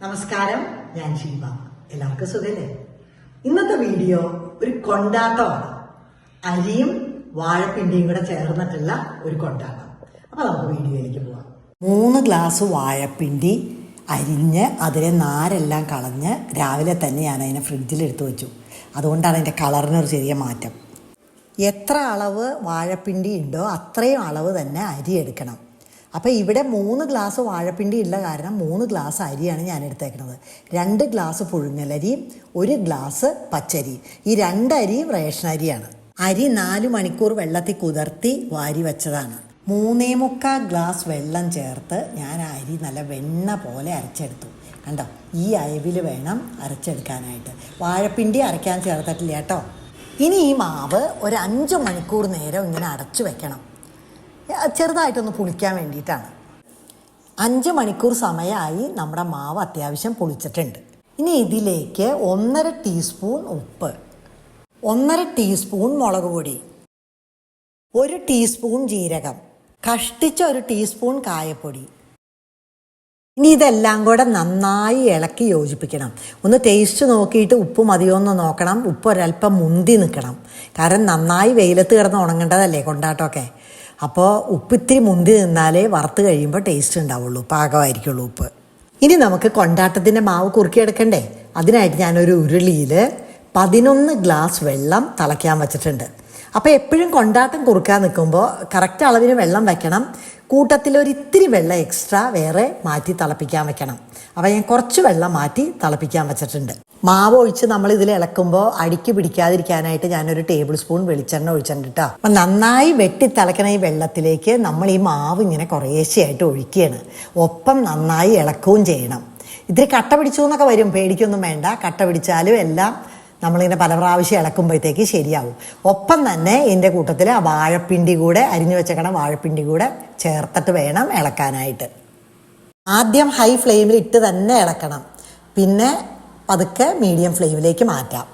നമസ്കാരം ഞാൻ ശിവ എല്ലാവർക്കും സുഖല്ലേ? ഇന്നത്തെ വീഡിയോ ഒരു കൊണ്ടാട്ടമാണ്. അരിയും വാഴപ്പിണ്ടിയും കൂടെ ചേർന്നിട്ടുള്ള ഒരു കൊണ്ടാട്ടം. അപ്പൊ നമുക്ക് വീഡിയോയിലേക്ക് പോവാം. മൂന്ന് ഗ്ലാസ് വാഴപ്പിണ്ടി അരിഞ്ഞ് അതിലെ നാരെല്ലാം കളഞ്ഞ് രാവിലെ തന്നെ ഞാൻ അതിനെ ഫ്രിഡ്ജിൽ എടുത്തു വെച്ചു. അതുകൊണ്ടാണ് അതിന്റെ കളറിനൊരു ചെറിയ മാറ്റം. എത്ര അളവ് വാഴപ്പിണ്ടി ഉണ്ടോ അത്രയും അളവ് തന്നെ അരി എടുക്കണം. അപ്പോൾ ഇവിടെ മൂന്ന് ഗ്ലാസ് വാഴപ്പിണ്ടി ഉള്ള കാരണം മൂന്ന് ഗ്ലാസ് അരിയാണ് ഞാൻ എടുത്തേക്കുന്നത്. രണ്ട് ഗ്ലാസ് പുഴുങ്ങലരിയും ഒരു ഗ്ലാസ് പച്ചരി. ഈ രണ്ടരിയും റേഷൻ അരിയാണ്. അരി നാല് മണിക്കൂർ വെള്ളത്തിൽ കുതിർത്തി വാരി വെച്ചതാണ്. മൂന്നേ മുക്കാൽ ഗ്ലാസ് വെള്ളം ചേർത്ത് ഞാൻ അരി നല്ല വെണ്ണ പോലെ അരച്ചെടുത്തു. കണ്ടോ? ഈ അയവിൽ വേണം അരച്ചെടുക്കാനായിട്ട്. വാഴപ്പിണ്ടി അരയ്ക്കാൻ ചേർത്തിട്ടില്ല കേട്ടോ. ഇനി ഈ മാവ് ഒരു അഞ്ച് മണിക്കൂർ നേരം ഇങ്ങനെ അടച്ചു വെക്കണം. ചെറുതായിട്ടൊന്ന് പുളിക്കാൻ വേണ്ടിയിട്ടാണ്. അഞ്ച് മണിക്കൂർ സമയമായി നമ്മുടെ മാവ് അത്യാവശ്യം പുളിച്ചിട്ടുണ്ട്. ഇനി ഇതിലേക്ക് ഒന്നര ടീസ്പൂൺ ഉപ്പ് ഒന്നര ടീസ്പൂൺ മുളക് പൊടി ഒരു ടീസ്പൂൺ ജീരകം കഷ്ടിച്ച ഒരു ടീസ്പൂൺ കായപ്പൊടി. ഇനി ഇതെല്ലാം കൂടെ നന്നായി ഇളക്കി യോജിപ്പിക്കണം. ഒന്ന് ടേസ്റ്റ് നോക്കിയിട്ട് ഉപ്പ് മതിയോ എന്ന് നോക്കണം. ഉപ്പ് ഒരല്പം മുന്തി നിൽക്കണം. കാരണം നന്നായി വെയിലത്ത് കിടന്ന് ഉണങ്ങേണ്ടതല്ലേ കൊണ്ടാട്ടമൊക്കെ? അപ്പോൾ ഉപ്പ് ഇത്തിരി മുന്തി നിന്നാലേ വറുത്ത് കഴിയുമ്പോൾ ടേസ്റ്റ് ഉണ്ടാവുള്ളൂ പാകമായിരിക്കുള്ളൂ ഉപ്പ്. ഇനി നമുക്ക് കൊണ്ടാട്ടത്തിന്റെ മാവ് കുറുക്കിയെടുക്കണ്ടേ? അതിനായിട്ട് ഞാനൊരു ഉരുളിയിൽ പതിനൊന്ന് ഗ്ലാസ് വെള്ളം തിളയ്ക്കാൻ വെച്ചിട്ടുണ്ട്. അപ്പോൾ എപ്പോഴും കൊണ്ടാട്ടം കുറുക്കാൻ നിൽക്കുമ്പോൾ കറക്റ്റ് അളവിന് വെള്ളം വെക്കണം. കൂട്ടത്തിൽ ഒരു ഇത്തിരി വെള്ളം എക്സ്ട്രാ വേറെ മാറ്റി തിളപ്പിക്കാൻ വെക്കണം. അപ്പോൾ ഞാൻ കുറച്ച് വെള്ളം മാറ്റി തിളപ്പിക്കാൻ വെച്ചിട്ടുണ്ട്. മാവ് ഒഴിച്ച് നമ്മൾ ഇതിൽ ഇളക്കുമ്പോൾ അടിക്ക് പിടിക്കാതിരിക്കാനായിട്ട് ഞാനൊരു ടേബിൾ സ്പൂൺ വെളിച്ചെണ്ണ ഒഴിച്ചിട്ടുണ്ട് കേട്ടോ അപ്പം നന്നായി വെട്ടി തിളക്കണ ഈ വെള്ളത്തിലേക്ക് നമ്മൾ ഈ മാവ് ഇങ്ങനെ കുറേശ്ശെയായിട്ട് ഒഴിക്കുകയാണ്. ഒപ്പം നന്നായി ഇളക്കുകയും ചെയ്യണം. ഇത്തിരി കട്ട പിടിച്ചു എന്നൊക്കെ വരും പേടിക്കൊന്നും വേണ്ട. കട്ട പിടിച്ചാലും എല്ലാം നമ്മളിങ്ങനെ പല പ്രാവശ്യം ഇളക്കുമ്പോഴത്തേക്ക് ശരിയാവും. ഒപ്പം തന്നെ ഇതിന്റെ കൂട്ടത്തിൽ ആ വാഴപ്പിണ്ടി കൂടെ അരിഞ്ഞു വെച്ചേക്കണ വാഴപ്പിണ്ടി കൂടെ ചേർത്തിട്ട് വേണം ഇളക്കാനായിട്ട്. ആദ്യം ഹൈ ഫ്ലെയിമിൽ ഇട്ട് തന്നെ ഇളക്കണം. പിന്നെ പതുക്കെ മീഡിയം ഫ്ലെയിമിലേക്ക് മാറ്റാം.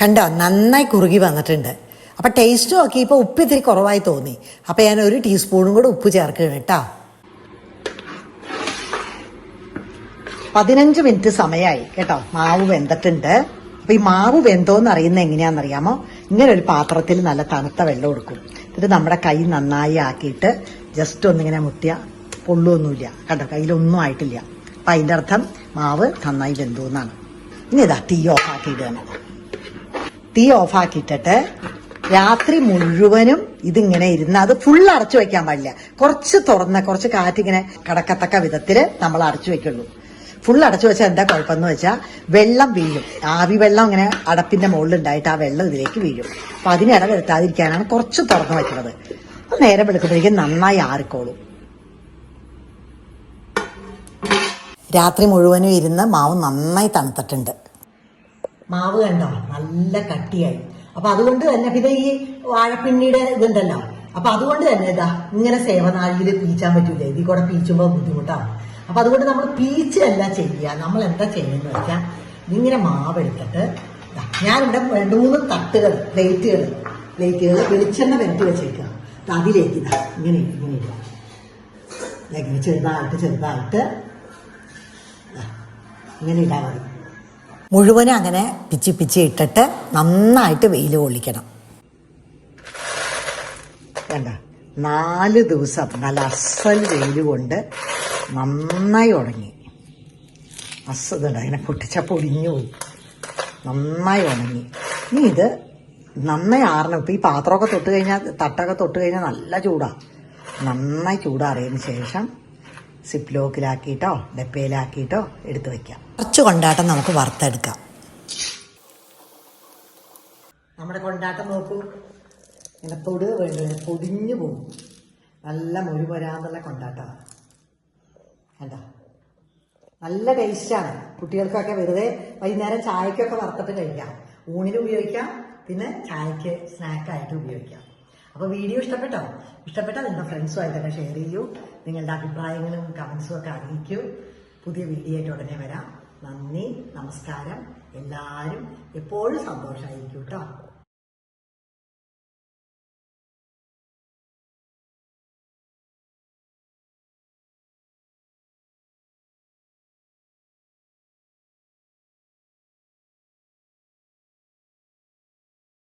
കണ്ടോ നന്നായി കുറുകി വന്നിട്ടുണ്ട്. അപ്പം ടേസ്റ്റ് നോക്കി ഇപ്പോൾ ഉപ്പ് ഇത്തിരി കുറവായി തോന്നി. അപ്പം ഞാൻ ഒരു ടീസ്പൂണും കൂടെ ഉപ്പ് ചേർക്കുകയാണ് കേട്ടോ. പതിനഞ്ച് മിനിറ്റ് സമയമായി കേട്ടോ. മാവ് വെന്തിട്ടുണ്ട്. അപ്പൊ ഈ മാവ് വെന്തോന്ന് അറിയുന്നത് എങ്ങനെയാണെന്നറിയാമോ? ഇങ്ങനെ ഒരു പാത്രത്തിൽ നല്ല തണുത്ത വെള്ളം എടുക്കും എന്നിട്ട് നമ്മുടെ കൈ നന്നായി ആക്കിയിട്ട് ജസ്റ്റ് ഒന്നിങ്ങനെ മുട്ടിയ. പൊള്ളുമൊന്നുമില്ല കണ്ടോ? കയ്യിലൊന്നും ആയിട്ടില്ല. അപ്പൊ അതിന്റെ അർത്ഥം മാവ് നന്നായി വെന്തു എന്നാണ്. ഇനി ഇതാ തീ ഓഫ് ആക്കിയിടുകയാണ് തീ ഓഫ് ആക്കിയിട്ടിട്ട് രാത്രി മുഴുവനും ഇതിങ്ങനെ ഇരുന്ന് അത് ഫുൾ അടച്ചു വെക്കാൻ പാടില്ല. കുറച്ച് തുറന്ന കുറച്ച് കാറ്റിങ്ങനെ കടക്കത്തക്ക വിധത്തിൽ നമ്മൾ അടച്ചു വെക്കുള്ളൂ. ഫുൾ അടച്ചു വെച്ചാൽ എന്താ കുഴപ്പമെന്ന് വെച്ചാൽ വെള്ളം വീഴും. ആവി വെള്ളം ഇങ്ങനെ അടപ്പിന്റെ മുകളിൽ ഉണ്ടായിട്ട് ആ വെള്ളം ഇതിലേക്ക് വീഴും. അപ്പൊ അതിനെ ഇട വരുത്താതിരിക്കാനാണ് കുറച്ച് തുറന്നു വെക്കുന്നത്. അപ്പൊ നേരം വെളുക്കുമ്പോഴേക്കും നന്നായി ആറിക്കോളും. രാത്രി മുഴുവനും ഇരുന്ന് മാവ് നന്നായി തണുത്തിട്ടുണ്ട്. മാവ് കണ്ടോ? നല്ല കട്ടിയായി. അപ്പൊ അതുകൊണ്ട് തന്നെ പിന്നെ ഈ വാഴപ്പിണ്ണിയുടെ ഇതുണ്ടല്ലോ. അപ്പൊ അതുകൊണ്ട് തന്നെ ഇതാ ഇങ്ങനെ സേവനാഴിയിൽ പീച്ചാൻ പറ്റൂല? ഇതിൽ കൂടെ പീച്ചുമ്പോൾ ബുദ്ധിമുട്ടാണ് അപ്പൊ അതുകൊണ്ട് നമ്മൾ പീച്ചല്ല ചെയ്യുക നമ്മൾ എന്താ ചെയ്യുന്നത് വെച്ചാൽ ഇങ്ങനെ മാവ് എടുത്തിട്ട് ഞാൻ ഞാനിവിടെ രണ്ട് മൂന്ന് തട്ടുകൾ പ്ലേറ്റുകൾ പ്ലേറ്റുകൾ വെളിച്ചെണ്ണ വരട്ടി വെച്ചേക്കുക അതിലേക്ക് ഇങ്ങനെ ഇങ്ങനെ ഇടുക. ചെറുതായിട്ട് ചെറുതായിട്ട് ഇങ്ങനെ ഇടാൻ മതി. മുഴുവനും അങ്ങനെ പിച്ചി പിച്ചി ഇട്ടിട്ട് നന്നായിട്ട് വെയിൽ കൊള്ളിക്കണം. വേണ്ട നാല് ദിവസം നല്ല അസൽ വെയിൽ കൊണ്ട് നന്നായി ഉണങ്ങി. അസതുണ്ട് അതിനെ പൊട്ടിച്ച പൊടിഞ്ഞു പോയി. നന്നായി ഉണങ്ങി. ഇനി ഇത് നന്നായി ആറണം. ഇപ്പം ഈ പാത്രമൊക്കെ തൊട്ട് കഴിഞ്ഞാൽ തട്ടൊക്കെ തൊട്ട് കഴിഞ്ഞാൽ നല്ല ചൂടാണ് നന്നായി ചൂടാറിയതിന് ശേഷം സിപ്പ് ലോക്കിലാക്കിയിട്ടോ ഡപ്പയിലാക്കിയിട്ടോ എടുത്ത് വയ്ക്കാം കുറച്ച് കൊണ്ടാട്ടം നമുക്ക് വറുത്തെടുക്കാം. നമ്മുടെ കൊണ്ടാട്ടം നോക്കൂ. ഇങ്ങനെ തൊടുക വേണ്ടി? പൊടിഞ്ഞു പോകും. നല്ല മുഴുവരാന്നുള്ള കൊണ്ടാട്ടമാണ് കണ്ടോ? നല്ല ടേസ്റ്റാണ് കുട്ടികൾക്കൊക്കെ വെറുതെ വൈകുന്നേരം ചായക്കൊക്കെ വറുത്തിട്ട് കഴിക്കാം. ഊണിന് ഉപയോഗിക്കാം പിന്നെ ചായക്ക് സ്നാക്കായിട്ട് ഉപയോഗിക്കാം. അപ്പോൾ വീഡിയോ ഇഷ്ടപ്പെട്ടോ? ഇഷ്ടപ്പെട്ടാൽ നിങ്ങളുടെ ഫ്രണ്ട്സുമായിട്ടൊക്കെ ഷെയർ ചെയ്യൂ. നിങ്ങളുടെ അഭിപ്രായങ്ങളും കമൻസും ഒക്കെ അറിയിക്കൂ. പുതിയ വീഡിയോ ആയിട്ട് ഉടനെ വരാം. നന്ദി നമസ്കാരം. എല്ലാവരും എപ്പോഴും സന്തോഷമായിരിക്കും കേട്ടോ